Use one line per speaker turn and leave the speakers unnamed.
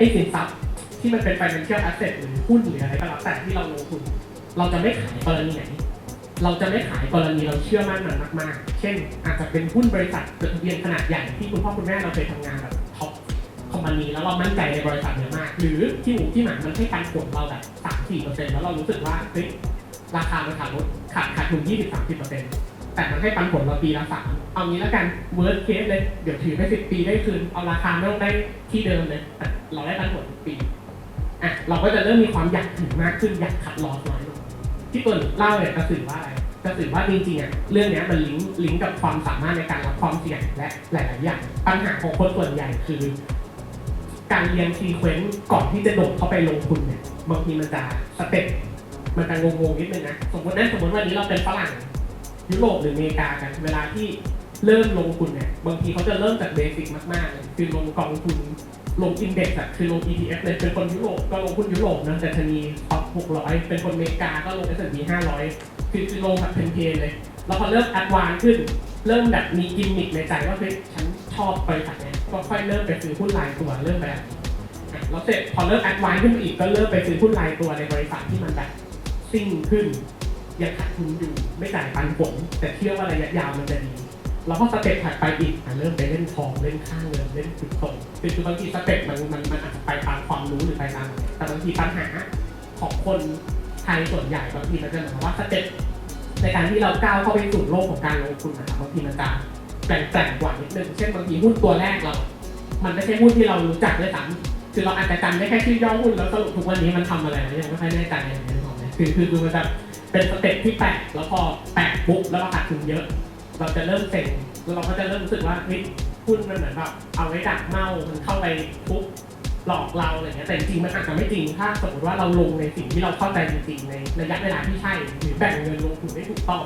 ไอ้สินทรัพย์ที่มันเป็น financial asset หรือหุ้นหรืออะไรก็แล้วแต่ที่เราลงทุน เราจะไม่ขายกรณีไหน เราจะไม่ขายกรณีเราเชื่อมั่นมันมาก ๆ เช่น อาจจะเป็นหุ้นบริษัทจดทะเบียนขนาดใหญ่ที่คุณพ่อคุณแม่เราเคยทำงานแบบท็อปคอมพานีแล้วเรามั่นใจในบริษัทเนี้ยมาก หรือที่หมูที่หมามันให้ปันผลเราแบบสามสี่เปอร์เซ็นต์แล้วเรารู้สึกว่าเฮ้ยราคามันขาดลดขาดขาดทุนยี่สิบสามสิบเปอร์เซ็นต์ แต่มันให้ปันผลเราปีละสามเอางี้แล้วกัน worst case เลย เดี๋ยวถือไปสิบปีได้คืน เอาราคาไม่ต้องได้ที่เดิมเลยแต่เราได้ปันผลทุกปีอะเราก็จะเริ่มมีความอยากถือมากขึ้นอยากขัดลอสน้อยลงที่ตัวหนูเล่าเนี่ยจะสื่อว่าอะไรจะสื่อว่าจริงๆอะเรื่องเนี้ยมันลิงก์ลิงก์กับความสามารถในการรับความเสี่ยงและหลายๆอย่างปัญหาของคนส่วนใหญ่คือ การเรียนซีเควนต์ก่อนที่จะโดดเข้าไปลงทุนเนี่ยบางทีมันจะสเต็ปมันจะงงๆนิดนึงนะสมมตินะสมมติวันนี้เราเป็นฝรั่ง ยุโรปหรืออเมริกากันเวลาที่เริ่มลงทุนเนี่ยบางทีเขาจะเริ่มจากเบสิกมากๆเลยคือลงกองทุนลงอินเด็กซ์อะคือลง ETF เลยเป็นคนยุโรปก็ลงหุ้นยุโรปนะแต่ชนีท็อป600 เป็นคนอเมริกาก็ลง S&P 500 คือคือลงแบบเพนๆเลย แล้วพอเริ่มแอดวานซ์ขึ้น เริ่มแบบมีกิมมิคในใจว่าเฮ้ยฉันชอบบริษัทเนี้ยก็ค่อยเริ่มไปซื้อหุ้นรายตัวเริ่มแบบนะแล้วเสร็จพอเริ่มแอดวานซ์ขึ้นไปอีกก็เริ่มไปซื้อหุ้นรายตัวในบริษัทที่มันแบบซิ่งขึ้น ยังขาดทุนอยู่ไม่จ่ายปันผลแต่เชื่อว่าระยะยาวมันจะดีแล้วก็สเต็ปถัดไปอีกอะเริ่มไปเล่นทองเล่นข้างเงินเล่นคริปโตคือคือบางทีสเต็ปมันมันมันอาจจะไปตามความรู้หรือไปตามอะไรแต่บางทีปัญหาของคนไทยส่วนใหญ่บางทีมันจะเหมือนกับว่าสเต็ปในการที่เราก้าวเข้าไปสู่โลกของการลงทุนนะครับบางทีมันจะแปลงๆกว่านิดนึงเช่นบางทีหุ้นตัวแรกเรา มันไม่ใช่หุ้นที่เรารู้จักด้วยซ้ำคือเราอาจจะจำได้แค่ชื่อย่อหุ้นแล้วสรุปทุกวันนี้มันทำอะไรเรายังไม่ค่อยแน่ใจอะไรอย่างเงี้ยหรอกนะคือคือดูมันจะ เป็นสเต็ปที่แปลกแล้วพอแปลกปุ๊บแล้วเราขาดทุนเยอะ เราจะเริ่มเซ็งเราก็จะเริ่มรู้สึกว่าเฮ้ยหุ้นมันเหมือนแบบเอาไว้ดักเมามันเข้าไปทุบหลอกเราอะไรเงี้ยแต่จริงมันอาจจะไม่จริง ถ้าสมมติว่าเราลงในสิ่งที่เราเข้าใจจริงๆในระยะเวลาที่ใช่หรือแบ่งเงินลงทุนได้ถูกต้อง